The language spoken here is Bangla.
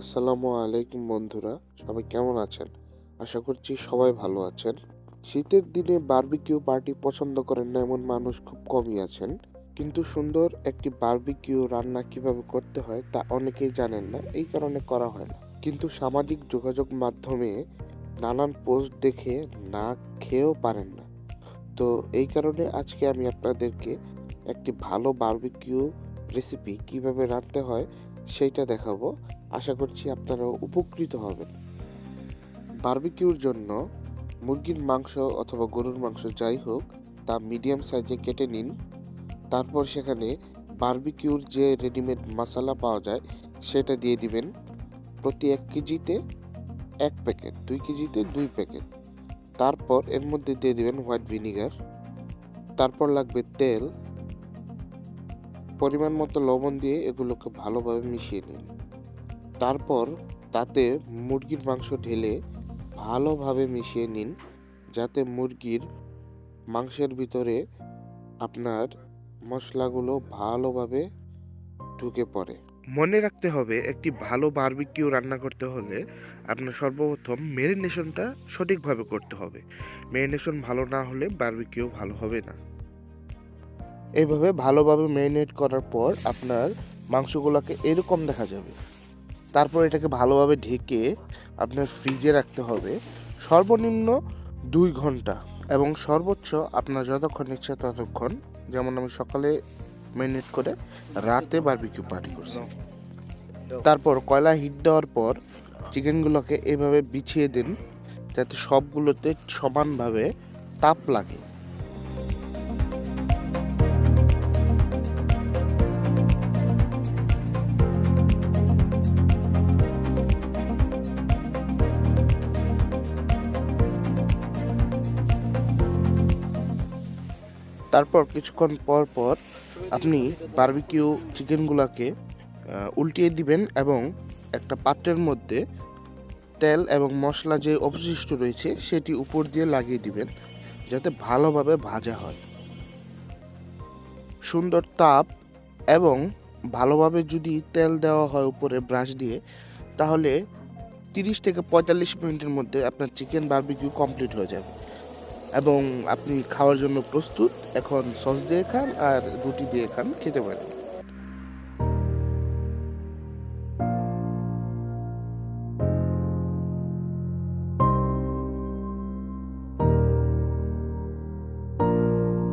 আসসালামু আলাইকুম বন্ধুরা, সবাই কেমন আছেন? আশা করছি সবাই ভালো আছেন। শীতের দিনে বার্বিকিউ পার্টি পছন্দ করেন না এমন মানুষ খুব কমই আছেন। কিন্তু সুন্দর একটি বার্বিকিউ রান্না কীভাবে করতে হয় তা অনেকেই জানেন না, এই কারণে করা হয় না। কিন্তু সামাজিক যোগাযোগ মাধ্যমে নানান পোস্ট দেখে না খেয়েও পারেন না। তো এই কারণে আজকে আমি আপনাদেরকে একটি ভালো বারবিকিউ রেসিপি কীভাবে রাঁধতে হয় সেইটা দেখাবো। আশা করছি আপনারা উপকৃত হবেন। বার্বিকিউর জন্য মুরগির মাংস অথবা গরুর মাংস যাই হোক, তা মিডিয়াম সাইজে কেটে নিন। তারপর সেখানে বারবিকিউর যে রেডিমেড মশলা পাওয়া যায়, সেটা দিয়ে দিবেন। প্রতি এক কেজিতে এক প্যাকেট, দুই কেজিতে দুই প্যাকেট। তারপর এর মধ্যে দিয়ে দিবেন হোয়াইট ভিনিগার। তারপর লাগবে তেল। পরিমাণ মতো লবণ দিয়ে এগুলোকে ভালোভাবে মিশিয়ে নিন। তারপর তাতে মুরগির মাংস ঢেলে ভালোভাবে মিশিয়ে নিন, যাতে মুরগির মাংসের ভিতরে আপনার মশলাগুলো ভালোভাবে ঢুকে পড়ে। মনে রাখতে হবে, একটি ভালো বারবিকিউ রান্না করতে হলে আপনার সর্বপ্রথম মেরিনেশনটা সঠিকভাবে করতে হবে। মেরিনেশন ভালো না হলে বারবিকিউ ভালো হবে না। এইভাবে ভালোভাবে ম্যারিনেট করার পর আপনার মাংসগুলোকে এরকম দেখা যাবে। তারপর এটাকে ভালোভাবে ঢেকে আপনার ফ্রিজে রাখতে হবে সর্বনিম্ন দুই ঘণ্টা এবং সর্বোচ্চ আপনার যতক্ষণ ইচ্ছা ততক্ষণ, যেমন আমি সকালে ম্যারিনেট করে রাতে বারবিকিউ পার্টি করছি। তারপর কয়লা হিট দেওয়ার পর চিকেনগুলোকে এভাবে বিছিয়ে দিন, যাতে সবগুলোতে সমানভাবে তাপ লাগে। তারপর কিছুক্ষণ পর পর আপনি বারবিকিউ চিকেনগুলোকে উল্টিয়ে দিবেন এবং একটা পাত্রের মধ্যে তেল এবং মশলা যে অবশিষ্ট রয়েছে সেটি উপর দিয়ে লাগিয়ে দিবেন যাতে ভালোভাবে ভাজা হয়। সুন্দর তাপ এবং ভালোভাবে যদি তেল দেওয়া হয় উপরে ব্রাশ দিয়ে, তাহলে তিরিশ থেকে পঁয়তাল্লিশ মিনিটের মধ্যে আপনার চিকেন বারবিকিউ কমপ্লিট হয়ে যাবে। এবং আপনি খাওয়ার জন্য প্রস্তুত। এখন সস দিয়ে খান আর রুটি দিয়ে খান, খেতে পারেন।